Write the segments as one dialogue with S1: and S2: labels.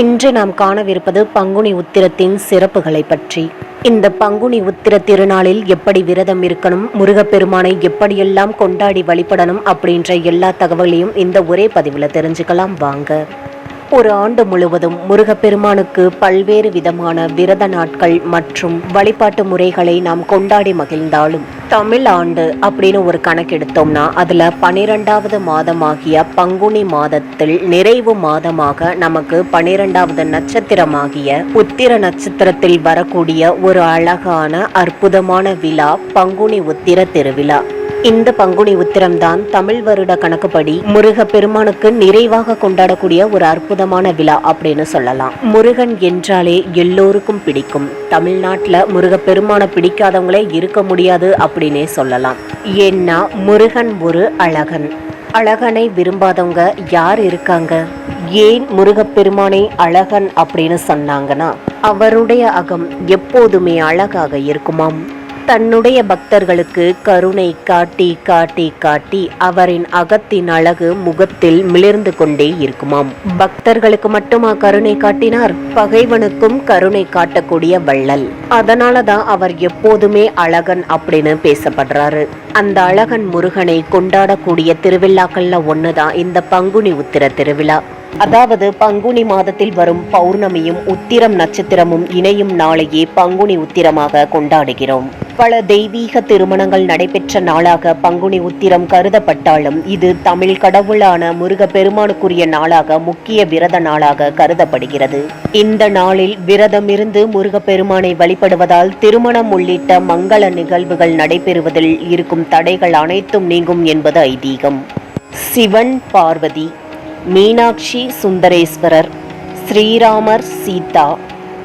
S1: இன்று நாம் காணவிருப்பது பங்குனி உத்திரத்தின் சிறப்புகளை பற்றி. இந்த பங்குனி உத்திர திருநாளில் எப்படி விரதம் இருக்கணும் முருகப்பெருமானை எப்படியெல்லாம் கொண்டாடி வழிபடணும் அப்படின்ற எல்லா தகவலையும் இந்த ஒரே பதிவில் தெரிஞ்சுக்கலாம். வாங்க. ஒரு ஆண்டு முழுவதும் முருகப்பெருமானுக்கு பல்வேறு விதமான விரத நாட்கள் மற்றும் வழிபாட்டு முறைகளை நாம் கொண்டாடி மகிழ்ந்தாலும் தமிழ் ஆண்டு அப்படின்னு ஒரு கணக்கெடுத்தோம்னா அதுல பனிரெண்டாவது மாதமாகிய பங்குனி மாதத்தில் நிறைவு மாதமாக நமக்கு பனிரெண்டாவது நட்சத்திரமாகிய உத்திர நட்சத்திரத்தில் வரக்கூடிய ஒரு அழகான அற்புதமான விழா பங்குனி உத்திர திருவிழா. இந்த பங்குனி உத்திரம்தான் தமிழ் வருட கணக்குப்படி முருக பெருமானுக்கு நிறைவாக கொண்டாடக்கூடிய ஒரு அற்புதமான விழா அப்படின்னு சொல்லலாம். முருகன் என்றாலே எல்லோருக்கும் பிடிக்கும். தமிழ்நாட்டில் முருக பெருமானை பிடிக்காதவங்களே இருக்க முடியாது அப்படின்னே சொல்லலாம். ஏன்னா முருகன் ஒரு அழகன். அழகனை விரும்பாதவங்க யார் இருக்காங்க? ஏன் முருகப்பெருமானை அழகன் அப்படின்னு சொன்னாங்கன்னா அவருடைய அகம் எப்போதுமே அழகாக இருக்குமாம். தன்னுடைய பக்தர்களுக்கு கருணை காட்டி காட்டி காட்டி அவரின் அகத்தின் அழகு முகத்தில் மிளிர்ந்து கொண்டே இருக்குமாம். பக்தர்களுக்கு மட்டுமா கருணை காட்டினார்? பகைவனுக்கும் கருணை காட்டக்கூடிய வள்ளல். அதனாலதான் அவர் எப்போதுமே அழகன் அப்படின்னு பேசப்படுறாரு. அந்த அழகன் முருகனை கொண்டாடக்கூடிய திருவிழாக்கள்ல ஒண்ணுதான் இந்த பங்குனி உத்திர திருவிழா. அதாவது பங்குனி மாதத்தில் வரும் பௌர்ணமியும் உத்திரம் நட்சத்திரமும் இணையும் நாளையே பங்குனி உத்திரமாக கொண்டாடுகிறோம். பல தெய்வீக திருமணங்கள் நடைபெற்ற நாளாக பங்குனி உத்திரம் கருதப்பட்டாலும் இது தமிழ் கடவுளான முருகப்பெருமானுக்குரிய நாளாக முக்கிய விரத நாளாக கருதப்படுகிறது. இந்த நாளில் விரதமிருந்து இருந்து முருகப்பெருமானை வழிபடுவதால் திருமணம் உள்ளிட்ட மங்கள நிகழ்வுகள் நடைபெறுவதில் இருக்கும் தடைகள் அனைத்தும் நீங்கும் என்பது ஐதீகம். சிவன் பார்வதி மீனாட்சி சுந்தரேஸ்வரர் ஸ்ரீராமர் சீதா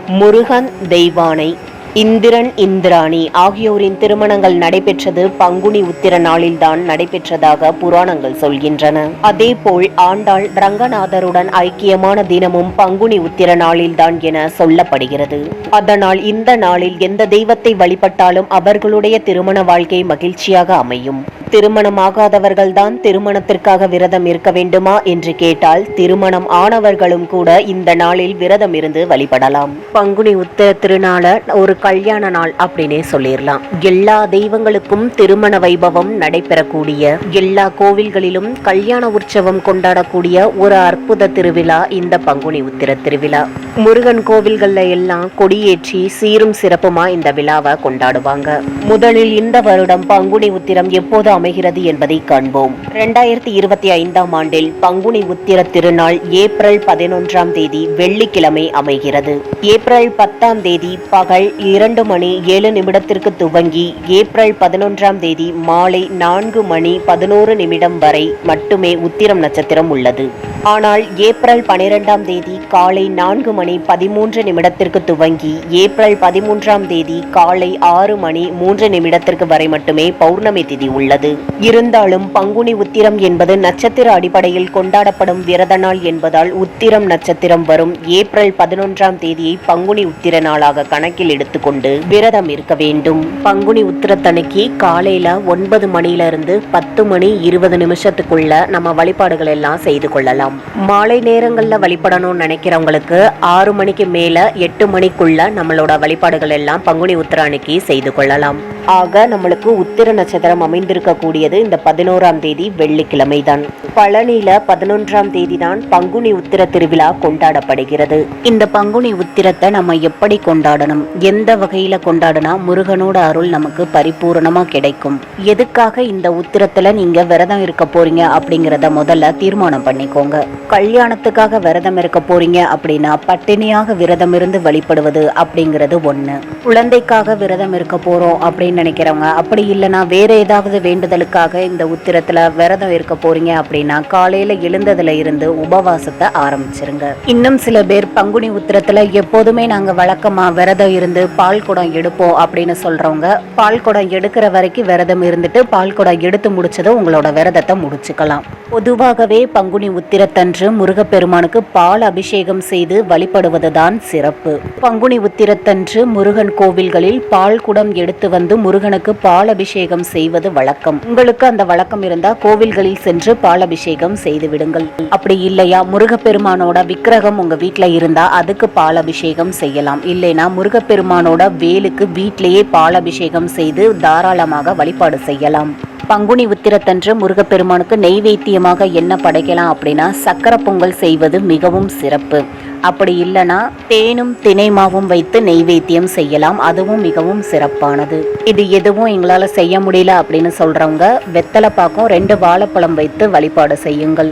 S1: முருகன் தெய்வானை இந்திரன் இந்திராணி ஆகியோரின் திருமணங்கள் நடைபெற்றது பங்குனி உத்திர நாளில்தான் நடைபெற்றதாக புராணங்கள் சொல்கின்றன. அதேபோல் ஆண்டாள் ரங்கநாதருடன் ஐக்கியமான தினமும் பங்குனி உத்திர நாளில்தான் என சொல்லப்படுகிறது. அதனால் இந்த நாளில் எந்த தெய்வத்தை வழிபட்டாலும் அவர்களுடைய திருமண வாழ்க்கை மகிழ்ச்சியாக அமையும். திருமணமாகாதவர்கள்தான் திருமணத்திற்காக விரதம் இருக்க வேண்டுமா என்று கேட்டால் திருமணம் ஆனவர்களும் கூட இந்த நாளில் விரதம் இருந்து வழிபடலாம். பங்குனி உத்திர திருநாள ஒரு கல்யாண நாள் அப்படின்னே சொல்லிடலாம் எல்லா தெய்வங்களுக்கும் திருமண வைபவம் நடைபெறக்கூடிய எல்லா கோவில்களிலும் கல்யாண உற்சவம் கொண்டாடக்கூடிய ஒரு அற்புத திருவிழா இந்த பங்குனி உத்திர திருவிழா. முருகன் கோவில்கள்ல எல்லாம் கொடியேற்றி சீரும் சிறப்புமா இந்த விழாவை கொண்டாடுவாங்க. முதலில் இந்த வருடம் பங்குனி உத்திரம் எப்போது அமைகிறது என்பதை காண்போம். இரண்டாயிரத்தி இருபத்தி ஐந்தாம் ஆண்டில் பங்குனி உத்திர திருநாள் ஏப்ரல் பதினொன்றாம் தேதி வெள்ளிக்கிழமை அமைகிறது. ஏப்ரல் பத்தாம் தேதி பகல் இரண்டு மணி ஏழு நிமிடத்திற்கு துவங்கி ஏப்ரல் பதினொன்றாம் தேதி மாலை நான்கு மணி பதினோரு நிமிடம் வரை மட்டுமே உத்திரம் நட்சத்திரம் உள்ளது. ஆனால் ஏப்ரல் பனிரெண்டாம் தேதி காலை நான்கு மணி பதிமூன்று நிமிடத்திற்கு துவங்கி ஏப்ரல் பதிமூன்றாம் தேதி காலை ஆறு மணி மூன்று நிமிடத்திற்கு வரை மட்டுமே பௌர்ணமி திதி உள்ளது. இருந்தாலும் பங்குனி உத்திரம் என்பது நட்சத்திர அடிப்படையில் கொண்டாடப்படும் விரத நாள் என்பதால் உத்திரம் நட்சத்திரம் வரும் ஏப்ரல் பதினொன்றாம் தேதியை பங்குனி உத்திர நாளாக கணக்கில் கொண்டு விரதம் இருக்க வேண்டும். பங்குனி உத்திரத்தனைக்கு காலையில ஒன்பது மணில இருந்து பத்து மணி இருபது நிமிஷத்துக்குள்ள நம்ம வழிபாடுகள் எல்லாம் செய்து கொள்ளலாம். மாலை நேரங்கள்ல வழிபடணும்னு நினைக்கிறவங்களுக்கு ஆறு மணிக்கு மேல எட்டு மணிக்குள்ள நம்மளோட வழிபாடுகள் எல்லாம் பங்குனி உத்திர அன்னைக்கு செய்து கொள்ளலாம். ஆக நம்மளுக்கு உத்திர நட்சத்திரம் அமைந்திருக்கக்கூடியது இந்த பதினோராம் தேதி வெள்ளிக்கிழமை தான் பழனியில பதினொன்றாம் தேதி தான் பங்குனி உத்திர திருவிழா கொண்டாடப்படுகிறது. இந்த பங்குனி உத்திரத்தை நம்ம எப்படி கொண்டாடணும்? எந்த வகையில கொண்டாடினா முருகனோட அருள் நமக்கு பரிபூரணமா கிடைக்கும். எதுக்காக இந்த உத்திரத்துல நீங்க விரதம் இருக்க போறீங்க அப்படிங்கறத முதல்ல தீர்மானம் பண்ணிக்கோங்க. கல்யாணத்துக்காக விரதம் இருக்க போறீங்க அப்படின்னா பட்டினியாக விரதம் இருந்து வழிபடுவது அப்படிங்கிறது ஒண்ணு. குழந்தைக்காக விரதம் இருக்க போறோம் அப்படின்னு நினைக்கிறவங்க. அப்படி இல்லைன்னா வேறு ஏதாவது வேண்டுதலுக்காக இந்த உத்திரத்தில் விரதம் இருக்க போறீங்க அப்படின்னா காலையில எழுந்ததுல இருந்து உபவாசத்தை ஆரம்பிச்சிருங்க. இன்னும் சில பேர் பங்குனி உத்திரத்தில் எப்போதுமே நாங்க வழக்கமா விரதம் இருந்து பால் குடம் எடுப்போம் அப்படின்னு சொல்கிறவங்க பால் குடம் எடுக்கிற வரைக்கும் விரதம் இருந்துட்டு பால் குடம் எடுத்து முடிச்சதும் உங்களோட விரதத்தை முடிச்சுக்கலாம். பொதுவாகவே பங்குனி உத்திரத்தன்று முருகப்பெருமானுக்கு பால் அபிஷேகம் செய்து வழிபடுவதுதான் சிறப்பு. பங்குனி உத்திரத்தன்று முருகன் கோவில்களில் பால் குடம் எடுத்து வந்து முருகனுக்கு பால் அபிஷேகம் செய்வது வழக்கம். உங்களுக்கு அந்த வழக்கம் இருந்தா கோவில்களில் சென்று பால் அபிஷேகம் செய்து விடுங்கள். அப்படி இல்லையா? முருகப்பெருமானோட விக்கிரகம் உங்க வீட்டுல இருந்தா அதுக்கு பால் அபிஷேகம் செய்யலாம். இல்லைனா முருகப்பெருமானோட வேலுக்கு வீட்டிலேயே பால் அபிஷேகம் செய்து தாராளமாக வழிபாடு செய்யலாம். பங்குனி உத்திரத்தன்று முருகப்பெருமானுக்கு நெய்வேத்தியமாக என்ன படைக்கலாம் அப்படின்னா சக்கரை பொங்கல் செய்வது மிகவும் சிறப்பு. அப்படி இல்லைன்னா தேனும் தினைமாவும் வைத்து நெய்வேத்தியம் செய்யலாம். அதுவும் மிகவும் சிறப்பானது. இது எதுவும் எங்களால் செய்ய முடியல அப்படின்னு சொல்றவங்க வெத்தலை பாக்கம் ரெண்டு வாழைப்பழம் வைத்து வழிபாடு செய்யுங்கள்.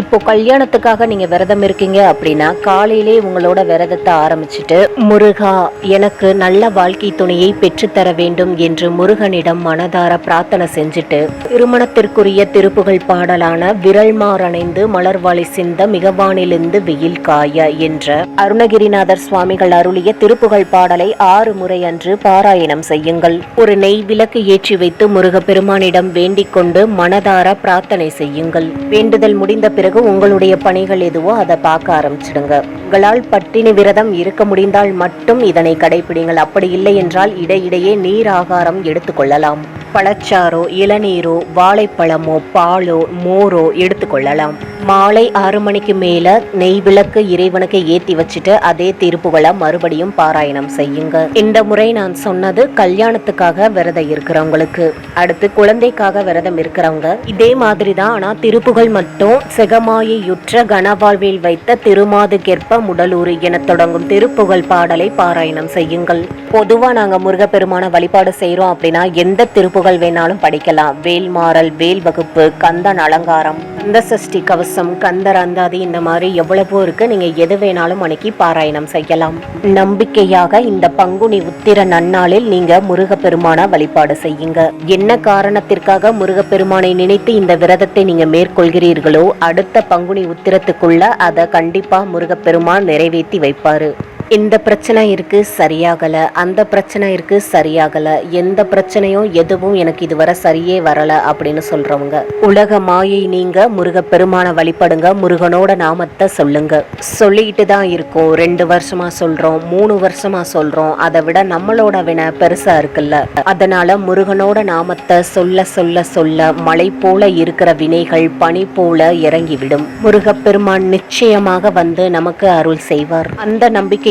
S1: இப்போ கல்யாணத்துக்காக நீங்க விரதம் இருக்கீங்க அப்படின்னா காலையிலே உங்களோட விரதத்தை ஆரம்பிச்சுட்டு முருகா எனக்கு நல்ல வாழ்க்கை துணையை பெற்றுத்தர வேண்டும் என்று முருகனிடம் மனதார பிரார்த்தனை செஞ்சுட்டு திருமணத்திற்குரிய திருப்புகள் பாடலான விரல் மாறணைந்து மலர்வாளி சிந்த மிகவானிலிருந்து வெயில் காய என்ற அருணகிரிநாதர் சுவாமிகள் அருளிய திருப்புகள் பாடலை ஆறு முறை அன்று பாராயணம் செய்யுங்கள். ஒரு நெய் விளக்கு ஏற்றி வைத்து முருகப்பெருமானிடம் வேண்டிக் கொண்டு மனதார பிரார்த்தனை செய்யுங்கள். வேண்டுதல் முடிந்த பிறகு உங்களுடைய பணிகள் எதுவோ அதை பார்க்க ஆரம்பிச்சிடுங்க. உங்களால் பட்டினி விரதம் இருக்க முடிந்தால் மட்டும் இதனை கடைபிடிங்கள் அப்படி இல்லை என்றால் இடையிடையே நீர் ஆகாரம் எடுத்துக்கொள்ளலாம் பழச்சாறோ இளநீரோ வாழைப்பழமோ பாலோ மோரோ எடுத்துக்கொள்ளலாம் மாலை ஆறு மணிக்கு மேல நெய் விளக்கு இறைவனுக்கு ஏத்தி வச்சுட்டு அதே திருப்புகளை மறுபடியும் பாராயணம் செய்யுங்க. இந்த முறை நான் சொன்னது கல்யாணத்துக்காக விரதம் இருக்கிறவங்களுக்கு. அடுத்து குழந்தைக்காக விரதம் இருக்கிறவங்க. இதே மாதிரி தான் ஆனா திருப்புகள் மட்டும் செகமாயையுற்ற கனவாழ்வில் வைத்த திருமாதுகேற்ப முடலூர் என தொடங்கும் திருப்புகழ் பாடலை பாராயணம் செய்யுங்கள். பொதுவா நாங்க முருகப்பெருமான வழிபாடு செய்யறோம் அப்படின்னா எந்த திருப்புகள் வேணாலும் படிக்கலாம். வேல்மாறல் வேல் வகுப்பு கந்தன் அலங்காரம் கந்த சஷ்டி கவசம் கந்தர் அந்தாதி இந்த மாதிரி எவ்வளவோ இருக்கு. நீங்க எது வேணாலும் அன்னைக்கு பாராயணம் செய்யலாம். நம்பிக்கையாக இந்த பங்குனி உத்திர நன்னாளில் நீங்க முருகப்பெருமான வழிபாடு செய்யுங்க. என்ன காரணத்திற்காக முருகப்பெருமானை நினைத்து இந்த விரதத்தை நீங்க மேற்கொள்கிறீர்களோ அடுத்த பங்குனி உத்திரத்துக்குள்ள அதை கண்டிப்பா முருகப்பெருமான் நிறைவேற்றி வைப்பாரு. இந்த பிரச்சனை இருக்கு சரியாகல அந்த பிரச்சனை இருக்கு சரியாகல எந்த பிரச்சனையும் எதுவும் எனக்கு இதுவரை சரியே வரல அப்படின்னு சொல்றவங்க. உலக மாயை நீங்க முருகப்பெருமான வழிபடுங்க முருகனோட நாமத்தை சொல்லுங்க. சொல்லிக்கிட்டு தான் இருக்கோம் ரெண்டு வருஷமா சொல்றோம் மூணு வருஷமா சொல்றோம் அதை விட நம்மளோட வினை பெருசா இருக்குல்ல. அதனால முருகனோட நாமத்தை சொல்ல சொல்ல சொல்ல மலை போல இருக்கிற வினைகள் பனி போல இறங்கிவிடும். முருகப்பெருமான் நிச்சயமாக வந்து நமக்கு அருள் செய்வார். அந்த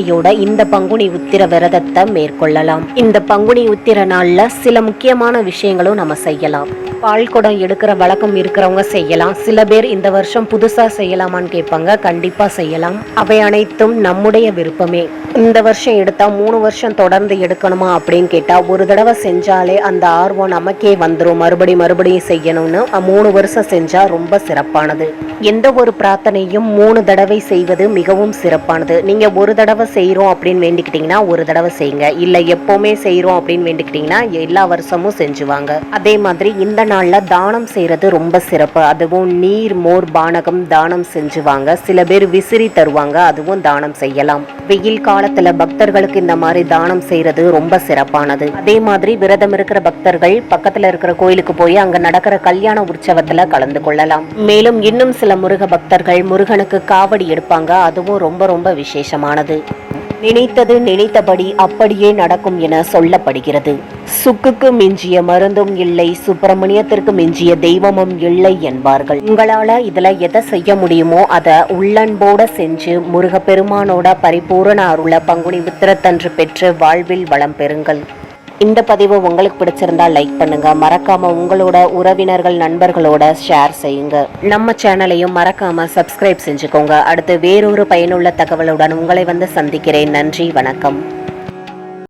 S1: நம்பிக்கையோட இந்த பங்குனி உத்திர விரதத்தை மேற்கொள்ளலாம். இந்த பங்குனி உத்திர நாள்ல சில முக்கியமான விஷயங்களும் நம்ம செய்யலாம். பால் குடம் எடுக்கிற வழக்கம் இருக்கிறவங்க செய்யலாம். சில பேர் இந்த வருஷம் புதுசா செய்யலாமான்னு கேட்பாங்க. கண்டிப்பா செய்யலாம். அவை அனைத்தும் நம்முடைய விருப்பமே. இந்த வருஷம் எடுத்தா மூணு வருஷம் தொடர்ந்து எடுக்கணுமா அப்படின்னு கேட்டா ஒரு தடவை செஞ்சாலே அந்த ஆர்வம் நமக்கே வந்துடும் மறுபடி மறுபடியும் செய்யணும்னு மூணு வருஷம் செஞ்சா ரொம்ப சிறப்பானது. எந்த ஒரு பிரார்த்தனையும் மூணு தடவை செய்வது மிகவும் சிறப்பானது. நீங்க ஒரு தடவை செய்கிறோம் அப்படின்னு வேண்டிக்கிட்டிங்கன்னா ஒரு தடவை செய்யுங்க இல்லை எப்போவுமே செய்கிறோம் அப்படின்னு வேண்டிக்கிட்டிங்கன்னா எல்லா வருஷமும் செஞ்சுவாங்க. அதே மாதிரி இந்த நாளில் தானம் செய்யறது ரொம்ப சிறப்பு. அதுவும் நீர் மோர் பானகம் தானம் செஞ்சுவாங்க. சில பேர் விசிறி தருவாங்க. அதுவும் தானம் செய்யலாம். வெயில் காலத்தில் பக்தர்களுக்கு இந்த மாதிரி தானம் செய்கிறது ரொம்ப சிறப்பானது. அதே மாதிரி விரதம் இருக்கிற பக்தர்கள் பக்கத்தில் இருக்கிற கோயிலுக்கு போய் அங்கே நடக்கிற கல்யாண உற்சவத்தில் கலந்து கொள்ளலாம். மேலும் இன்னும் சில முருக பக்தர்கள் முருகனுக்கு காவடி எடுப்பாங்க. அதுவும் ரொம்ப ரொம்ப விசேஷமானது. நினைத்தது நினைத்தபடி அப்படியே நடக்கும் என சொல்லப்படுகிறது. சுக்குக்கு மிஞ்சிய மருந்தும் இல்லை சுப்பிரமணியத்திற்கு மிஞ்சிய தெய்வமும் இல்லை என்பார்கள். உங்களால இதுல எதை செய்ய முடியுமோ அதை உள்ளன்போட செஞ்சு முருகப்பெருமானோட பரிபூரண அருள பங்குனி உத்திரத்தன்று பெற்று வாழ்வில் வளம் பெறுங்கள். இந்த பதிவு உங்களுக்கு பிடிச்சிருந்தா லைக் பண்ணுங்க. மறக்காம உங்களோட உறவினர்கள் நண்பர்களோட ஷேர் செய்யுங்க. நம்ம சேனலையும் மறக்காம சப்ஸ்கிரைப் செஞ்சுக்கோங்க. அடுத்து வேறொரு பயனுள்ள தகவலுடன் உங்களை வந்து சந்திக்கிறேன். நன்றி வணக்கம்.